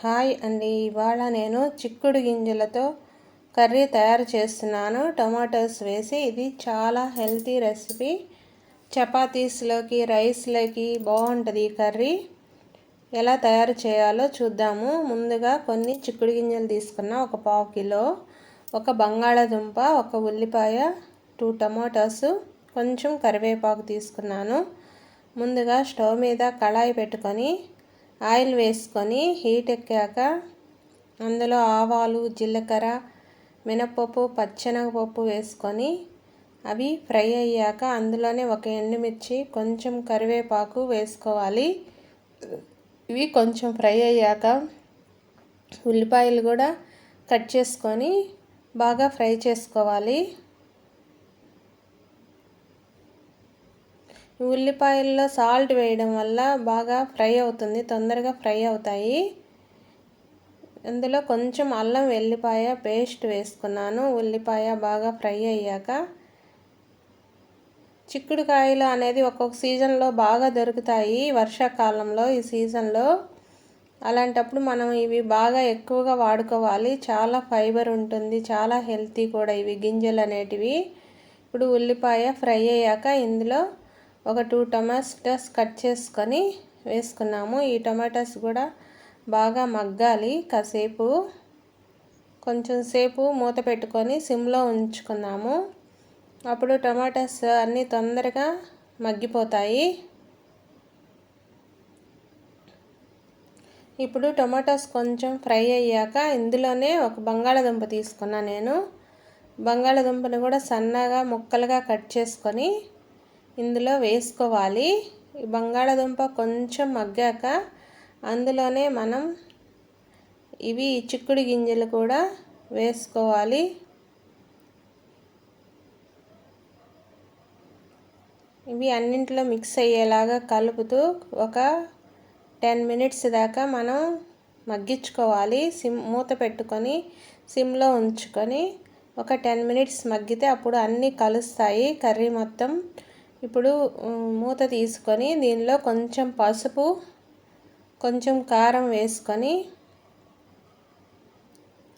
Hi అండి. ఇవాళ నేను చిక్కుడు గింజలతో కర్రీ తయారు చేస్తున్నాను. టొమాటోస్ వేసి ఇది చాలా హెల్తీ రెసిపీ. చపాతీస్లోకి రైస్లోకి బాగుంటుంది ఈ కర్రీ. ఎలా తయారు చేయాలో చూద్దాము. ముందుగా కొన్ని చిక్కుడు గింజలు తీసుకున్న. ఒక పావు కిలో ఒక బంగాళాదుంప ఒక ఉల్లిపాయ టూ టమాటోస్ కొంచెం కరివేపాకు తీసుకున్నాను. ముందుగా స్టవ్ మీద కళాయి పెట్టుకొని ఆయిల్ వేసుకొని హీట్ ఎక్కాక అందులో ఆవాలు జీలకర్ర మినపప్పు పచ్చెనగపప్పు వేసుకొని అవి ఫ్రై అయ్యాక అందులోనే ఒక ఎండుమిర్చి కొంచెం కరివేపాకు వేసుకోవాలి. ఇవి కొంచెం ఫ్రై అయ్యాక ఉల్లిపాయలు కూడా కట్ చేసుకొని బాగా ఫ్రై చేసుకోవాలి. ఉల్లిపాయల్లో సాల్ట్ వేయడం వల్ల బాగా ఫ్రై అవుతుంది తొందరగా ఫ్రై అవుతాయి. అందులో కొంచెం అల్లం వెల్లిపాయ పేస్ట్ వేసుకున్నాను. ఉల్లిపాయ బాగా ఫ్రై అయ్యాక చిక్కుడుకాయలు అనేది ఒక్కొక్క సీజన్లో బాగా దొరుకుతాయి వర్షాకాలంలో ఈ సీజన్లో. అలాంటప్పుడు మనం ఇవి బాగా ఎక్కువగా వాడుకోవాలి. చాలా ఫైబర్ ఉంటుంది చాలా హెల్తీ కూడా ఇవి గింజలు అనేటివి. ఇప్పుడు ఉల్లిపాయ ఫ్రై అయ్యాక ఇందులో ఒక టూ టమాటాస్ కట్ చేసుకొని వేసుకున్నాము. ఈ టమాటాస్ కూడా బాగా మగ్గాలి. కాసేపు కొంచెం సేపు మూత పెట్టుకొని సిమ్లో ఉంచుకున్నాము. అప్పుడు టమాటాస్ అన్నీ తొందరగా మగ్గిపోతాయి. ఇప్పుడు టొమాటోస్ కొంచెం ఫ్రై అయ్యాక ఇందులోనే ఒక బంగాళాదుంప తీసుకున్నా నేను. బంగాళదుంపను కూడా సన్నగా ముక్కలుగా కట్ చేసుకొని ఇందులో వేసుకోవాలి. బంగాళాదుంప కొంచెం మగ్గాక అందులోనే మనం ఇవి చిక్కుడు గింజలు కూడా వేసుకోవాలి. ఇవి అన్నింటిలో మిక్స్ అయ్యేలాగా కలుపుతూ ఒక టెన్ మినిట్స్ దాకా మనం మగ్గించుకోవాలి. సిమ్ మూత పెట్టుకొని సిమ్లో ఉంచుకొని ఒక టెన్ మినిట్స్ మగ్గితే అప్పుడు అన్నీ కలుస్తాయి. కర్రీ మొత్తం ఇప్పుడు మూత తీసుకొని దీనిలో కొంచెం పసుపు కొంచెం కారం వేసుకొని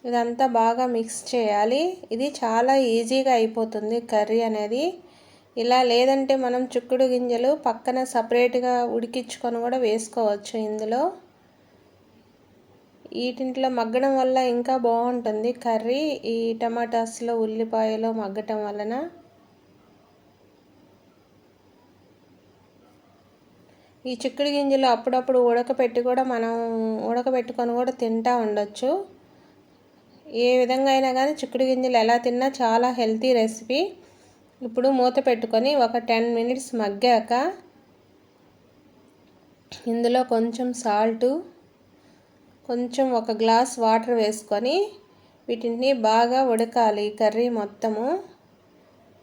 ఇదంతా బాగా మిక్స్ చేయాలి. ఇది చాలా ఈజీగా అయిపోతుంది కర్రీ అనేది. ఇలా లేదంటే మనం చుక్కుడు గింజలు పక్కన సపరేట్గా ఉడికించుకొని కూడా వేసుకోవచ్చు ఇందులో. వీటింట్లో మగ్గడం వల్ల ఇంకా బాగుంటుంది కర్రీ. ఈ టమాటాస్లో ఉల్లిపాయలో మగ్గటం వలన ఈ చిక్కుడు గింజలు అప్పుడప్పుడు ఉడకపెట్టి కూడా మనం ఉడకబెట్టుకొని కూడా తింటూ ఉండొచ్చు. ఏ విధంగా అయినా కానీ చిక్కుడు గింజలు ఎలా తిన్నా చాలా హెల్తీ రెసిపీ. ఇప్పుడు మూత పెట్టుకొని ఒక టెన్ మినిట్స్ మగ్గాక ఇందులో కొంచెం సాల్టు కొంచెం ఒక గ్లాస్ వాటర్ వేసుకొని వీటిని బాగా ఉడకాలి కర్రీ మొత్తము.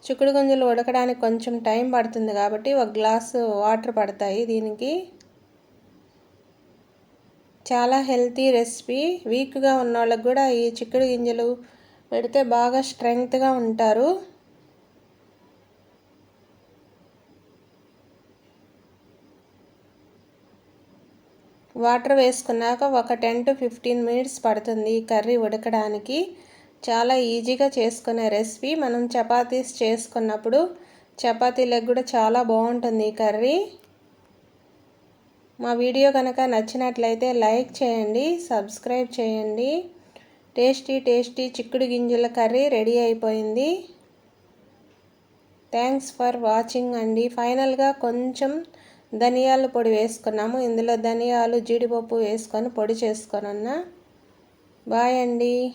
చిక్కుడు గుంజలు ఉడకడానికి కొంచెం టైం పడుతుంది కాబట్టి ఒక గ్లాసు వాటర్ పడతాయి. దీనికి చాలా హెల్తీ రెసిపీ. వీక్గా ఉన్న వాళ్ళకి కూడా ఈ చిక్కుడు గింజలు పెడితే బాగా స్ట్రెంగ్త్గా ఉంటారు. వాటర్ వేసుకున్నాక ఒక టెన్ టు ఫిఫ్టీన్ మినిట్స్ పడుతుంది ఈ కర్రీ ఉడకడానికి. చాలా ఈజీగా చేసుకునే రెసిపీ. మనం చపాతీస్ చేసుకున్నప్పుడు చపాతీలకు కూడా చాలా బాగుంటుంది ఈ కర్రీ. మా వీడియో కనుక నచ్చినట్లయితే లైక్ చేయండి సబ్స్క్రైబ్ చేయండి. టేస్టీ టేస్టీ చిక్కుడు గింజల కర్రీ రెడీ అయిపోయింది. థ్యాంక్స్ ఫర్ వాచింగ్ అండి. ఫైనల్గా కొంచెం ధనియాల పొడి వేసుకున్నాము. ఇందులో ధనియాలు జీడిపప్పు వేసుకొని పొడి చేసుకొని బాయ్ అండి.